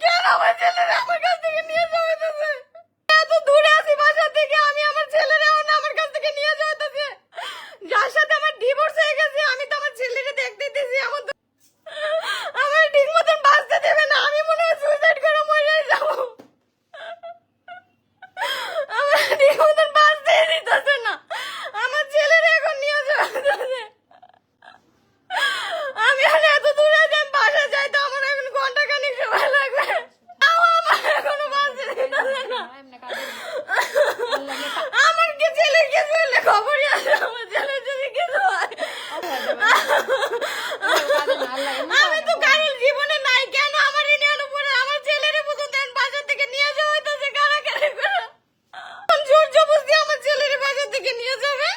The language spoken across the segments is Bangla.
কেন আমার ছেলেরা আমার কাছ থেকে নিয়ে যাওয়া হইতেছে এত দূরে আছি বাসা থেকে আমি আমার ছেলেরা না আমার কাছ থেকে নিয়ে যাওয়া হইতেছে যার সাথে আমার ডিভোর্স হয়ে গেছে আমি তো আমার ছেলেরে দেখতে দিতেছি আমার তো আমার ঠিক মতন বাঁচতে দেবে না আমি মনে হয় সুইসাইড করে মরে যাব আমার ঠিক মতন বাঁচতে দিতেছে না আমার ছেলেরা এখন নিয়ে যাওয়া হইতেছে আমি আর এত দূরে আছি আমি বাসা যাই তো আমার এখন ঘণ্টা খানিক সময় লাগবে তাও আমার এখনও বাঁচতে দিতেছে না আমার কি ছেলে কিছু হলে খবরই আছে আমার ছেলে যদি কিছু হয় আমি তো কারোর জীবনে নাই কেন আমার এই নিয়ে পরে আমার ছেলের পর্যন্ত এখন বাসা থেকে নিয়ে যাওয়া হইতেছে কারাকারি করে কোন জোর জবরদস্তি আমার ছেলের বাসা থেকে নিয়ে যাবে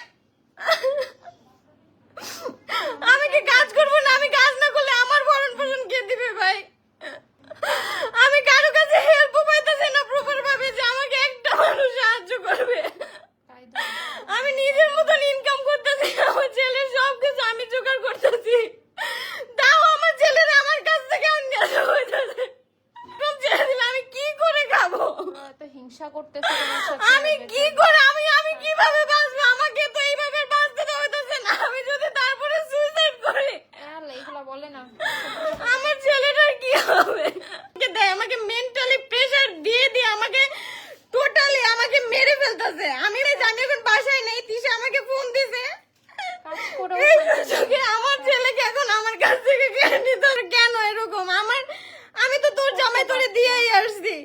আমি কি কাজ করব না আমি কাজ না করলে আমার ভরণ পোষণ কে দিবে ভাই আমি কারও কাছে হেল্প পাইতেছি না প্রপার ভাবে যে আমাকে একটা মানুষ সাহায্য করবে আমি নিজের মতন ইনকাম করতেছি আমার ছেলের সব কিছু আমি জোগাড় করতেছি তাও আমার ছেলেরা আমার কাছ থেকে অন্যায় হইতেছে এরকম ছেড়ে দিলে আমি কি করে খাব এত হিংসা করতেছে আমি কি করে আমি আমি কীভাবে বাঁচবো? আমাকে তো এইভাবে বাঁচতে দেওয়া হইতেছে না আমি যদি তারপরে সুইসাইড করি আল্লাহ এগুলা বলে না আমার ছেলেটার কি হবে আমাকে দেয় আমাকে মেন্টালি প্রেসার দিয়ে দিয়ে আমাকে টোটালি আমাকে মেরে ফেলতেছে আমি এই যে আমি এখন বাসায় নেই তিশা আমাকে ফোন দিছে কাজ করে এই সুযোগে আমার ছেলেকে এখন আমার কাছ থেকে কেড়ে নিতে হবে। কেন এরকম আমার আমি তো তোর জামাই তোরে দিয়েই আসছি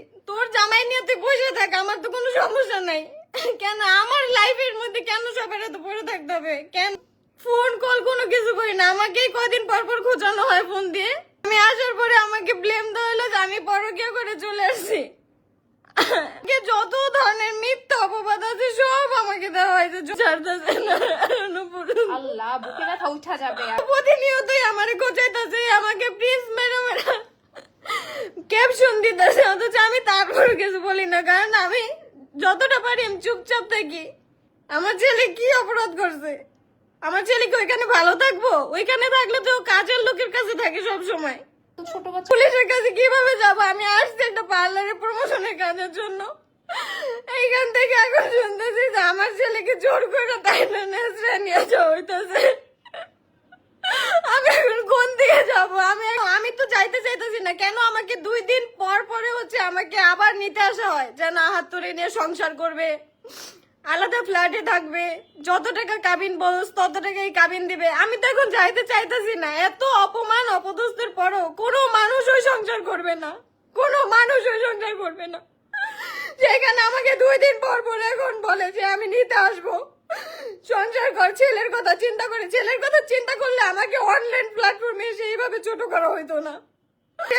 তোর নিয়ে তুই বসে থাক আমার তো কোনো সমস্যা নাই। কেন আমার লাইফের মধ্যে কেন সবার এত পড়ে থাকতে হবে? কেন? ফোন কল কোনো কিছু করি না আমাকেই কদিন পর পর খোঁচানো হয় ফোন দিয়ে। আমি আসার পরে আমাকে ব্লেম দেওয়া হলো যে আমি পরকীয়া করে চলে আসছি। যত ধরনের মিথ্যা অপবাদ আছে সব আমাকে দেওয়া হয়েছে ছাড়তেছে না আল্লাহ বুকে ব্যথা উঠা যাবে। প্রতিনিয়তই আমারে কোচাইতেছে আমাকে প্লিজ মেরে মেরে ক্যাপশন দিতেছে অথচ আমি তারপরে কিছু বলি না কারণ আমি যতটা পারি আমি চুপচাপ থাকি। আমার ছেলে কি অপরাধ করছে? আমার ছেলে কি ওইখানে ভালো থাকব? ওইখানে থাকলে তো কাজের লোকের কাছে থাকে সব সময় ছোট বাচ্চা পুলিশের কাছে কীভাবে যাব? আমি আসছি একটা পার্লারের প্রমোশনের কাজের জন্য। এইখান থেকে এখন শুনতেছি যে আমার ছেলেকে জোর করে তাই না নিয়ে যাওয়া হইতেছে আমি এখন কোন দিকে যাব আমি আমি তো যাইতে চাইতেছি না। কেন আমাকে দুই দিন পর পরে হচ্ছে আমাকে আবার নিতে আসা হয়? যে না হাত ধরে নিয়ে সংসার করবে, আলাদা ফ্ল্যাটে থাকবে, যত টাকা কাবিন বলস, তত টাকাই কাবিন দিবে। আমি তো এখন যাইতে চাইতেছি না। এত অপমান, অপদস্থের পরও কোনো মানুষ ওই সংসার করবে না। কোনো মানুষ ওই সংসার করবে না। যেখানে আমাকে দুই দিন পর পর এখন বলে যে আমি নিতে আসব। সংসার কর, ছেলের কথা চিন্তা করে, ছেলের কথা চিন্তা করলে আমাকে অনলাইন প্ল্যাটফর্মে এসে এইভাবে ছোট করা হইতো না।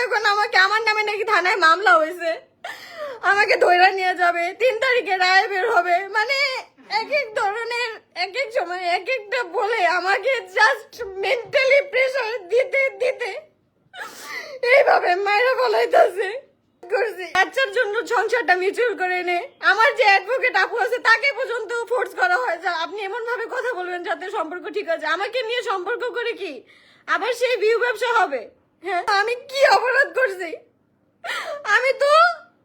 এখন আমাকে আমার নামে নাকি থানায় মামলা হয়েছে। আমাকে ধৈরা নিয়ে যাবে। তিন তারিখে রায় বের হবে। মানে এক এক ধরনের এক এক সময় এক একটা বলে আমাকে জাস্ট মেন্টালি প্রেশার দিতে দিতে এইভাবে মায়েরা বলাইতেছে করছি। বাচ্চার জন্য সংসারটা মিউচুয়াল করে নে। আমার যে অ্যাডভোকেট আপু আছে, তাকে পর্যন্ত ফোর্স করা হয় যে আপনি এমন ভাবে কথা বলবেন যাতে সম্পর্ক ঠিক আছে। আমাকে নিয়ে সম্পর্ক করে কি? আবার সেই ভিউ ব্যবসা হবে? আমি কি অপরাধ করছি? আমি তো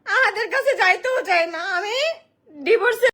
আমাদের কাছে যাইতেও চাই না আমি ডিভোর্সে